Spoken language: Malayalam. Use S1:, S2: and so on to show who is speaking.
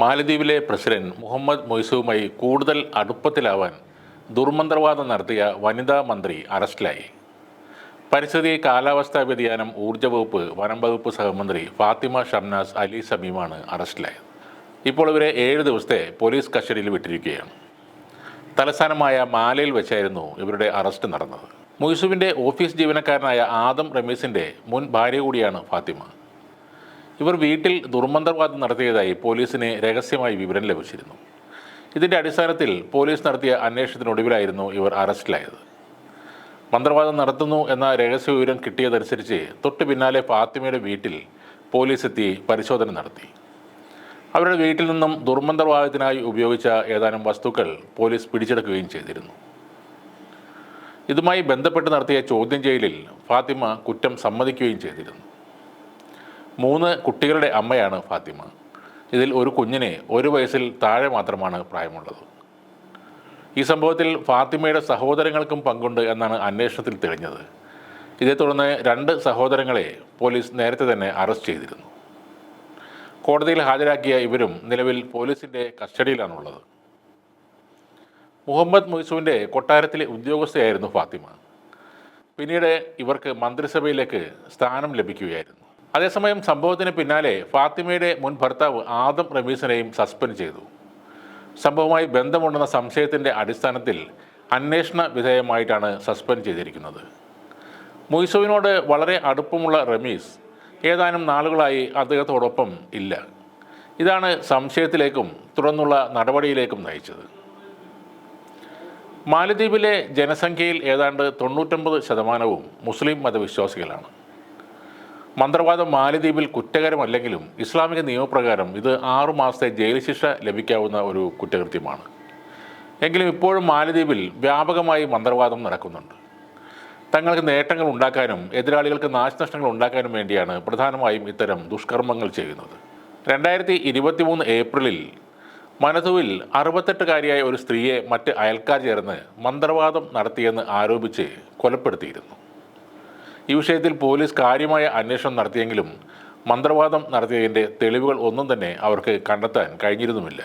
S1: മാലദ്വീപിലെ പ്രസിഡന്റ് മുഹമ്മദ് മൊയ്സുവുമായി കൂടുതൽ അടുപ്പത്തിലാവാൻ ദുർമന്ത്രവാദം നടത്തിയ വനിതാ മന്ത്രി അറസ്റ്റിലായി. പരിസ്ഥിതി കാലാവസ്ഥാ വ്യതിയാനം ഊർജ വകുപ്പ് വനം വകുപ്പ് സഹമന്ത്രി ഫാത്തിമ ഷംനാസ് അലി സമീമാണ് അറസ്റ്റിലായത്. ഇപ്പോൾ ഇവരെ ഏഴ് ദിവസത്തെ പോലീസ് കസ്റ്റഡിയിൽ വിട്ടിരിക്കുകയാണ്. തലസ്ഥാനമായ മാലയിൽ വെച്ചായിരുന്നു ഇവരുടെ അറസ്റ്റ് നടന്നത്. മൊയ്സുവിന്റെ ഓഫീസ് ജീവനക്കാരനായ ആദം റമീസിന്റെ മുൻ ഭാര്യ കൂടിയാണ് ഫാത്തിമ. ഇവർ വീട്ടിൽ ദുർമന്ത്രവാദം നടത്തിയതായി പോലീസിന് രഹസ്യമായി വിവരം ലഭിച്ചിരുന്നു. ഇതിന്റെ അടിസ്ഥാനത്തിൽ പോലീസ് നടത്തിയ അന്വേഷണത്തിനൊടുവിലായിരുന്നു ഇവർ അറസ്റ്റിലായത്. മന്ത്രവാദം നടത്തുന്നു എന്ന രഹസ്യ വിവരം കിട്ടിയതനുസരിച്ച് തൊട്ടു പിന്നാലെ ഫാത്തിമയുടെ വീട്ടിൽ പോലീസ് എത്തി പരിശോധന നടത്തി. അവരുടെ വീട്ടിൽ നിന്നും ദുർമന്ത്രവാദത്തിനായി ഉപയോഗിച്ച ഏതാനും വസ്തുക്കൾ പോലീസ് പിടിച്ചെടുക്കുകയും ചെയ്തിരുന്നു. ഇതുമായി ബന്ധപ്പെട്ട് നടത്തിയ ചോദ്യം ചെയ്യലിൽ ഫാത്തിമ കുറ്റം സമ്മതിക്കുകയും ചെയ്തിരുന്നു. മൂന്ന് കുട്ടികളുടെ അമ്മയാണ് ഫാത്തിമ. ഇതിൽ ഒരു കുഞ്ഞിന് ഒരു വയസ്സിൽ താഴെ മാത്രമാണ് പ്രായമുള്ളത്. ഈ സംഭവത്തിൽ ഫാത്തിമയുടെ സഹോദരങ്ങൾക്കും പങ്കുണ്ട് എന്നാണ് അന്വേഷണത്തിൽ തെളിഞ്ഞത്. ഇതേ തുടർന്ന് രണ്ട് സഹോദരങ്ങളെ പോലീസ് നേരത്തെ തന്നെ അറസ്റ്റ് ചെയ്തിരുന്നു. കോടതിയിൽ ഹാജരാക്കിയ ഇവരും നിലവിൽ പോലീസിന്റെ കസ്റ്റഡിയിലാണുള്ളത്. മുഹമ്മദ് മൊയ്സുവിന്റെ കൊട്ടാരത്തിലെ ഉദ്യോഗസ്ഥയായിരുന്നു ഫാത്തിമ. പിന്നീട് ഇവർക്ക് മന്ത്രിസഭയിലേക്ക് സ്ഥാനം ലഭിക്കുകയായിരുന്നു. അതേസമയം സംഭവത്തിന് പിന്നാലെ ഫാത്തിമയുടെ മുൻ ഭർത്താവ് ആദം റമീസിനെയും സസ്പെൻഡ് ചെയ്തു. സംഭവവുമായി ബന്ധമുണ്ടെന്ന സംശയത്തിന്റെ അടിസ്ഥാനത്തിൽ അന്വേഷണ വിധേയമായിട്ടാണ് സസ്പെൻഡ് ചെയ്തിരിക്കുന്നത്. മൊയ്സുവിനോട് വളരെ അടുപ്പമുള്ള റമീസ് ഏതാനും നാളുകളായി അദ്ദേഹത്തോടൊപ്പം ഇല്ല. ഇതാണ് സംശയത്തിലേക്കും തുടർന്നുള്ള നടപടിയിലേക്കും നയിച്ചത്. മാലദ്വീപിലെ ജനസംഖ്യയിൽ ഏതാണ്ട് തൊണ്ണൂറ്റൊമ്പത് ശതമാനവും മുസ്ലിം മതവിശ്വാസികളാണ്. മന്ത്രവാദം മാലദ്വീപിൽ കുറ്റകരമല്ലെങ്കിലും ഇസ്ലാമിക നിയമപ്രകാരം ഇത് ആറുമാസത്തെ ജയിൽ ശിക്ഷ ലഭിക്കാവുന്ന ഒരു കുറ്റകൃത്യമാണ്. എങ്കിലും ഇപ്പോഴും മാലദ്വീപിൽ വ്യാപകമായി മന്ത്രവാദം നടക്കുന്നുണ്ട്. തങ്ങൾക്ക് നേട്ടങ്ങൾ ഉണ്ടാക്കാനും എതിരാളികൾക്ക് നാശനഷ്ടങ്ങൾ ഉണ്ടാക്കാനും വേണ്ടിയാണ് പ്രധാനമായും ഇത്തരം ദുഷ്കർമ്മങ്ങൾ ചെയ്യുന്നത്. രണ്ടായിരത്തി ഇരുപത്തി മൂന്ന് ഏപ്രിലിൽ മനതുവിൽ അറുപത്തെട്ടുകാരിയായ ഒരു സ്ത്രീയെ മറ്റ് അയൽക്കാർ ചേർന്ന് മന്ത്രവാദം നടത്തിയെന്ന് ആരോപിച്ച് കൊലപ്പെടുത്തിയിരുന്നു. ഈ വിഷയത്തിൽ പോലീസ് കാര്യമായ അന്വേഷണം നടത്തിയെങ്കിലും മന്ത്രവാദം നടത്തിയതിന്റെ തെളിവുകൾ ഒന്നും തന്നെ അവർക്ക് കണ്ടെത്താൻ കഴിഞ്ഞിരുന്നുമില്ല.